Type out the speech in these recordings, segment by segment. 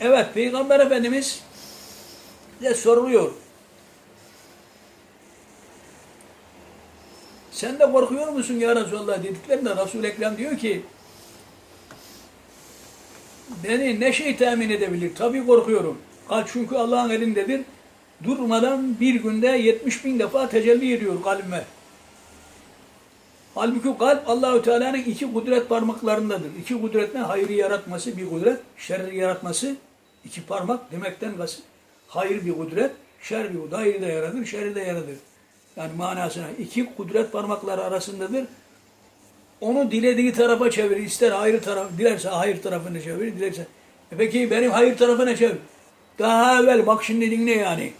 Evet, Peygamber Efendimiz de soruluyor. Sen de korkuyor musun ya Resulallah dediklerinde Resul-i Ekrem diyor ki beni ne şey temin edebilir? Tabii korkuyorum. Kalp çünkü Allah'ın elindedir. Durmadan bir günde 70 bin defa tecelli ediyor kalbime. Halbuki kalp Allahü Teala'nın iki kudret parmaklarındadır. İki kudret ne? Hayrı yaratması bir kudret, şerri yaratması iki parmak demekten kasıt. Hayır bir kudret, şer bir kudret. Hayrı da yaratır, şerri de yaratır. Yani manasına iki kudret parmakları arasındadır. Onu dilediği tarafa çevirir. İster hayır taraf, dilerse hayır tarafına çevirir, dilerse. E peki benim hayır tarafına çevir. Daha evvel bak şimdi dinle yani.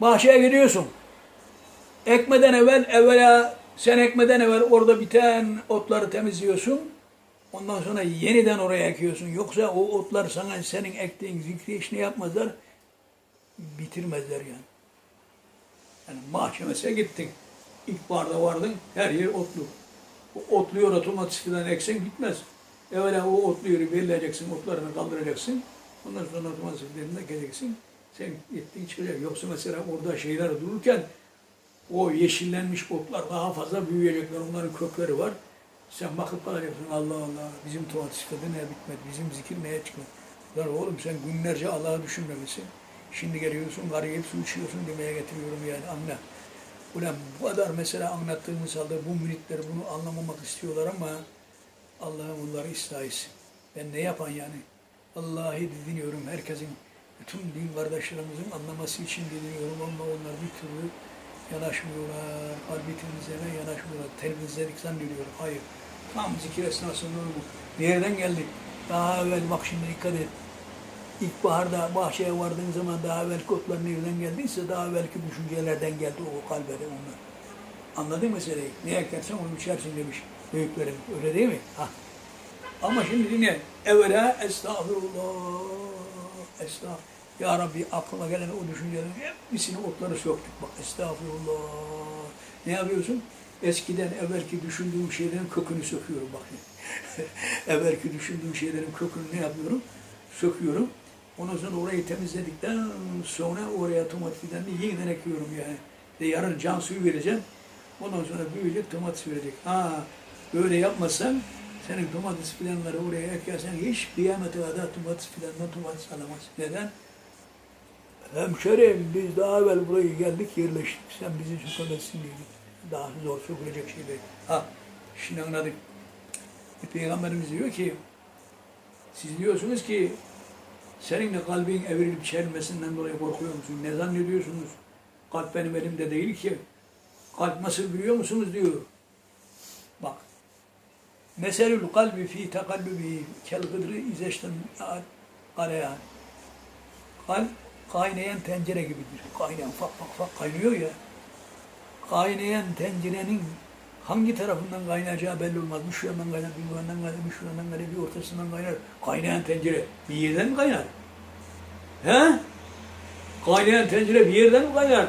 Bahçeye gidiyorsun. Ekmeden evvel evvela sen ekmeden evvel orada biten otları temizliyorsun. Ondan sonra yeniden oraya ekiyorsun. Yoksa o otlar sana senin ektiğin zikri işini yapmazlar. Bitirmezler yani. Yani mahkemese gittin. İlkbaharda vardın, her yer otlu. O otluyor otomatik filan eksen gitmez. Evvela o otlu yeri belirleyeceksin, otlarını kaldıracaksın. Ondan sonra otomatik filanına geleceksin. Sen gittin çıkacak. Yoksa mesela orada şeyler dururken o yeşillenmiş otlar daha fazla büyüyecekler. Onların kökleri var. Sen bakıp kalacaksın Allah Allah bizim tuvalet sıfatı ne bitmedi, bizim zikir neye çıkmadı. Lan oğlum sen günlerce Allah'ı düşünmemişsin. Şimdi geliyorsun, arayıp su içiyorsun demeye getiriyorum yani anla. Ulan bu kadar mesela anlattığımız halde bu müritler bunu anlamamak istiyorlar ama Allah'ım bunları ıslah etsin. Ben ne yapan yani? Allah'ı diliyorum herkesin, bütün din kardeşlerimizin anlaması için diliyorum ama onlar bir türlü yanaşmıyorlar, kalbi temizleme yanaşmıyorlar. Temizledik zannediyor. Hayır. Tam zikir esnasında bu. Nereden geldik? Daha evvel bak şimdi dikkat et. İlkbaharda bahçeye vardığın zaman daha evvel kotlar nereden geldiyse daha evvelki düşüncelerden geldi o kalbe de onlar. Anladın meseleyi? Ne ekersen onu biçersin demiş büyüklerim. Öyle değil mi? Ha. Ama şimdi dinle. Evvela estağfurullah. Estağfurullah. Ya Rabbi aklıma gelen o düşüncelerin hepsini otları söktük. Bak estağfurullah. Ne yapıyorsun? Eskiden evvelki düşündüğüm şeylerin kökünü söküyorum bak. evvelki düşündüğüm şeylerin kökünü ne yapıyorum? Söküyorum. Ondan sonra orayı temizledikten sonra oraya tomat fidanını yeniden ekiyorum yani. De yarın can suyu vereceğim. Ondan sonra büyüyecek domates verecek. Ha böyle yapmazsan senin domates fidanları oraya ekersen hiç kıyamete kadar domates fidanından domates alamaz. Neden? Hemşerim biz daha evvel buraya geldik yerleştik. Sen bizi sökemezsin diye. Daha zor sökülecek şeyler. Ha şimdi anladık. E, Peygamberimiz diyor ki siz diyorsunuz ki senin de kalbin evrilip çelmesinden dolayı korkuyor musun? Ne zannediyorsunuz? Kalp benim elimde değil ki. Kalp nasıl biliyor musunuz diyor. Bak. Meselül kalbi fi tekallubi kel gıdrı izeşten aleyha. Kalp kaynayan tencere gibidir. Kaynayan fak fak fak kaynıyor ya. Kaynayan tencerenin hangi tarafından kaynayacağı belli olmaz. Bir şu yandan kaynar, bir yandan kaynar, bir şu yandan kaynar, bir ortasından kaynar. Kaynayan tencere bir yerden mi kaynar? He? Kaynayan tencere bir yerden mi kaynar?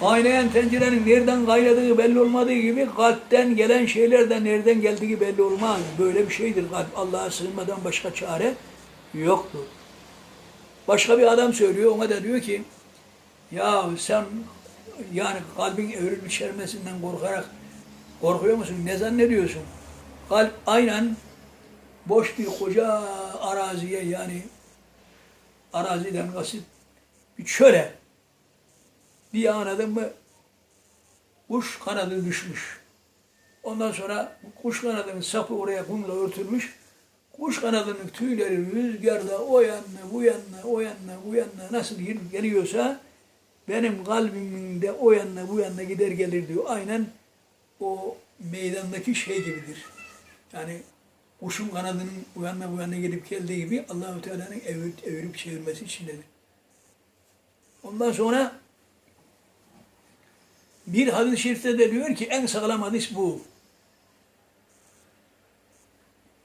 Kaynayan tencerenin nereden kaynadığı belli olmadığı gibi kalpten gelen şeyler de nereden geldiği belli olmaz. Böyle bir şeydir kalp. Allah'a sığınmadan başka çare yoktur. Başka bir adam söylüyor, ona da diyor ki, ya sen yani kalbin evrilip çermesinden korkarak korkuyor musun? Ne zannediyorsun? Kalp aynen boş bir koca araziye yani araziden kasıt bir çöle bir anladın mı kuş kanadı düşmüş. Ondan sonra kuş kanadının sapı oraya kumla örtülmüş. Kuş kanadının tüyleri rüzgarda o yanına, bu yanına, o yanına, bu yanına nasıl gidip geliyorsa benim kalbimin de o yanına, bu yanına gider gelir diyor. Aynen o meydandaki şey gibidir. Yani kuşun kanadının bu yanına, bu yanına gidip geldiği gibi Allahü Teala'nın evirip, evirip çevirmesi içindedir. Ondan sonra bir hadis-i şerifte de diyor ki en sağlam hadis bu.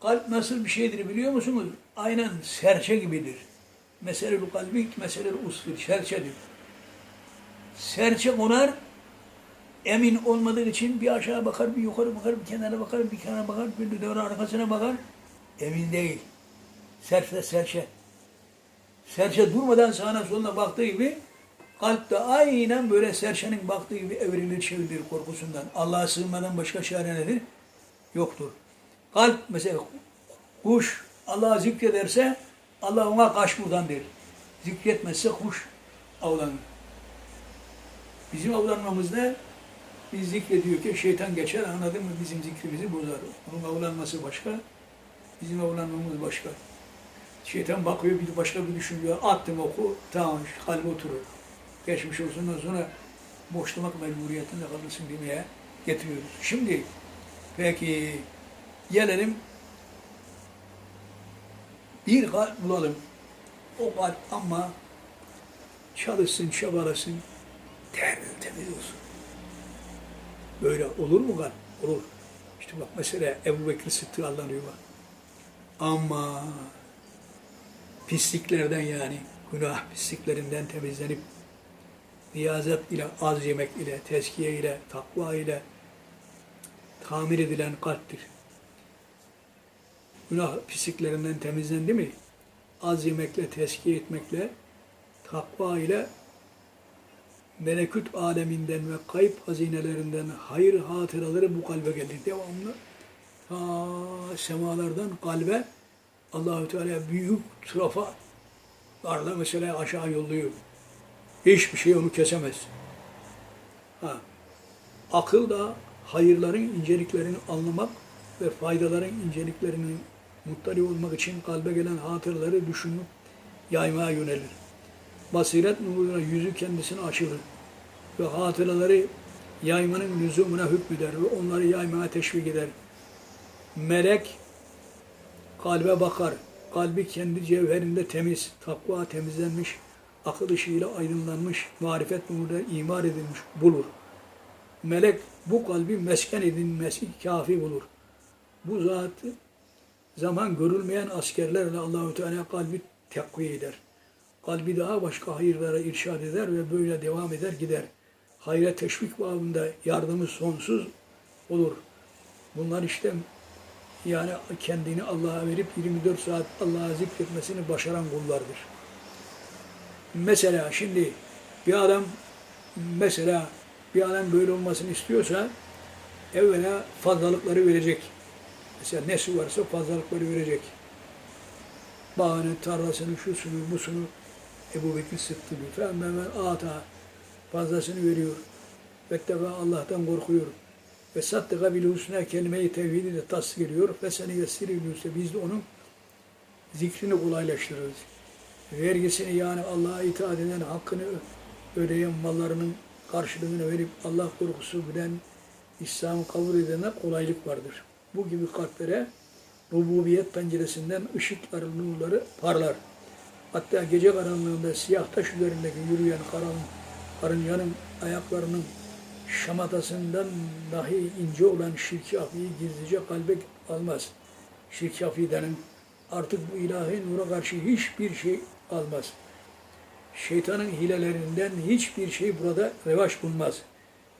Kalp nasıl bir şeydir biliyor musunuz? Aynen serçe gibidir. Meselül kalbi, meselül usfir, serçedir. Serçe konar, emin olmadığı için bir aşağı bakar, bir yukarı bakar, bir kenara bakar, bir kenara bakar, bir de arkasına bakar. Emin değil. Serçe, serçe. Serçe durmadan sağına soluna baktığı gibi kalp de aynen böyle serçenin baktığı gibi evrilir çevrilir korkusundan. Allah'a sığınmadan başka çare nedir? Yoktur. Kalp mesela kuş Allah'a zikrederse Allah ona kaç buradan der. Zikretmezse kuş avlanır. Bizim avlanmamız ne? Biz zikrediyor ki şeytan geçer anladın mı bizim zikrimizi bozar. Onun avlanması başka, bizim avlanmamız başka. Şeytan bakıyor bir başka bir düşünüyor. Attım oku, tamam kalbi oturur. Geçmiş olsun ondan sonra boşlamak mecburiyetinde kalırsın demeye getiriyoruz. Şimdi peki gelelim bir kalp bulalım. O kalp ama çalışsın, çabalasın, temiz temiz olsun. Böyle olur mu kalp? Olur. İşte bak mesela Ebu Bekir Sıddık anlanıyor bak. Ama pisliklerden yani günah pisliklerinden temizlenip riyazet ile, az yemek ile, tezkiye ile, takva ile tamir edilen kalptir. Günah pisliklerinden temizlendi mi? Az yemekle, tezkiye etmekle, takva ile melekut aleminden ve kayıp hazinelerinden hayır hatıraları bu kalbe gelir. Devamlı ta semalardan kalbe Allahü Teala büyük trafalarla mesela aşağı yolluyor. Hiçbir şey onu kesemez. Ha. Akıl da hayırların inceliklerini anlamak ve faydaların inceliklerini muttali olmak için kalbe gelen hatıraları düşünüp yaymaya yönelir. Basiret nuruna yüzü kendisine açılır ve hatıraları yaymanın lüzumuna hükmeder ve onları yaymaya teşvik eder. Melek kalbe bakar. Kalbi kendi cevherinde temiz, takva temizlenmiş, akıl ışığıyla aydınlanmış, marifet nuruyla imar edilmiş bulur. Melek bu kalbi mesken edinmesi kafi bulur. Bu zatı zaman görülmeyen askerlerle Allahü Teala kalbi tekviye eder. Kalbi daha başka hayırlara irşad eder ve böyle devam eder gider. Hayra teşvik babında yardımı sonsuz olur. Bunlar işte yani kendini Allah'a verip 24 saat Allah'a zikretmesini başaran kullardır. Mesela şimdi bir adam mesela bir adam böyle olmasını istiyorsa evvela fazlalıkları verecek. Mesela nesi varsa fazlalıkları verecek. Bağını, tarlasını, şusunu, busunu Ebu Bekir Sıddık falan hemen ata fazlasını veriyor. Vettega Allah'tan korkuyor. Ve sattıka bil husna kelime-i tevhidi de tasdik ediyor. Ve seni yessiri Biz de onun zikrini kolaylaştırırız. Vergisini yani Allah'a itaat eden, hakkını ödeyen mallarının karşılığını verip Allah korkusu bilen, İslam'ı kabul edene kolaylık vardır. Bu gibi kalplere rububiyet penceresinden ışıkları, nurları parlar. Hatta gece karanlığında siyah taş üzerindeki yürüyen karan, karıncanın ayaklarının şamatasından dahi ince olan şirki gizlice kalbe almaz. Şirki afidenen artık bu ilahi nura karşı hiçbir şey almaz. Şeytanın hilelerinden hiçbir şey burada revaç bulmaz.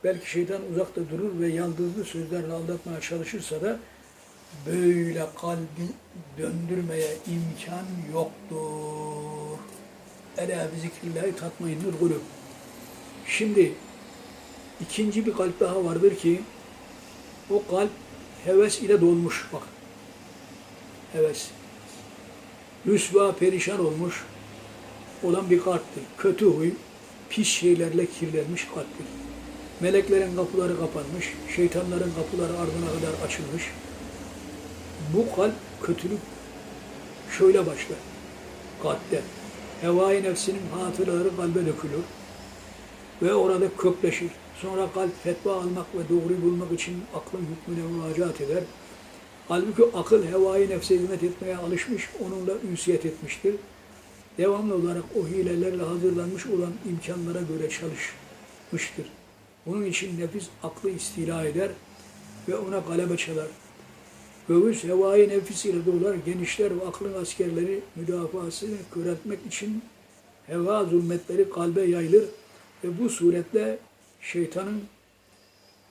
Belki şeytan uzakta durur ve yaldızlı sözlerle aldatmaya çalışırsa da böyle kalbi döndürmeye imkan yoktur. Ela bi zikrillahi tatmainnur kulub. Şimdi ikinci bir kalp daha vardır ki o kalp heves ile dolmuş bak. Heves. Rüsva perişan olmuş olan bir kalptir. Kötü huy, pis şeylerle kirlenmiş kalptir. Meleklerin kapıları kapanmış, şeytanların kapıları ardına kadar açılmış. Bu kalp kötülük şöyle başlar. Kalpte. Hevai nefsinin hatıraları kalbe dökülür. Ve orada kökleşir. Sonra kalp fetva almak ve doğruyu bulmak için aklın hükmüne müracaat eder. Halbuki akıl hevai nefse hizmet etmeye alışmış, onunla ünsiyet etmiştir. Devamlı olarak o hilelerle hazırlanmış olan imkanlara göre çalışmıştır. Bunun için nefis aklı istila eder ve ona galebe çalar. Göğüs hevai nefis ile dolar, genişler ve aklın askerleri müdafasını köreltmek için heva zulmetleri kalbe yayılır ve bu suretle şeytanın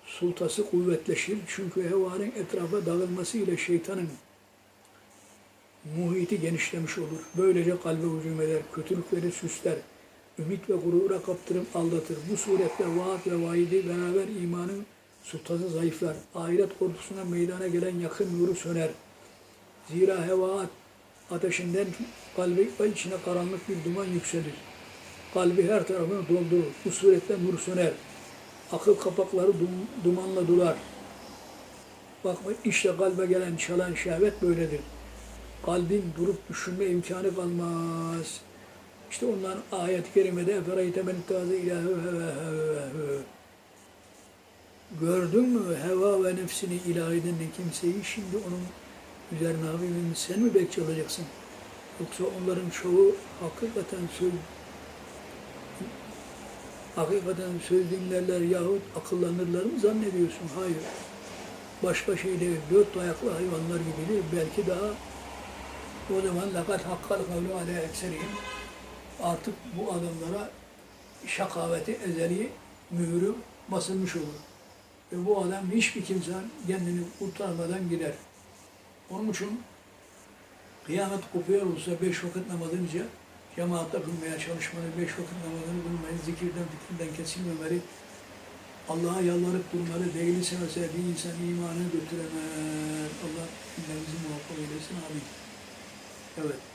sultası kuvvetleşir. Çünkü hevanın etrafa dağılması ile şeytanın muhiti genişlemiş olur. Böylece kalbe hücum eder, kötülükleri süsler, ümit ve gurura kaptırıp aldatır. Bu suretle vaat ve vaidi beraber imanın sultası zayıflar. Ahiret korkusuna meydana gelen yakın nuru söner. Zira heva ateşinden kalbi içine karanlık bir duman yükselir. Kalbi her tarafını doldurur. Bu surette nur söner. Akıl kapakları dum- dumanla dolar. Bak işte kalbe gelen çalan şehvet böyledir. Kalbin durup düşünme imkanı kalmaz. İşte onların ayet-i kerimede اَفَرَيْتَ مَنْ تَعْذِ اِلَٰهُ هَوَى Gördün mü heva ve nefsini ilah eden kimseyi şimdi onun üzerine Habibim sen mi bekçi olacaksın? Yoksa onların çoğu hakikaten söz hakikaten söz dinlerler yahut akıllanırlar mı zannediyorsun? Hayır. Başka şey değil. Dört ayaklı hayvanlar gibidir. Belki daha o zaman lakat hakkal kavlu ale ekseriyim. Artık bu adamlara şakaveti ezeli mührü basılmış olur. Ve bu adam hiçbir kimse kendini kurtarmadan gider. Onun için kıyamet kopuyor olsa beş vakit namazınca cemaatte kılmaya çalışmalı, beş vakit namazını kılmayı, zikirden, fikirden kesilmemeli, Allah'a yalvarıp durmalı, değilse mesela bir insan imanı götüremez. Allah günlerimizi muvaffak eylesin. Amin. Evet.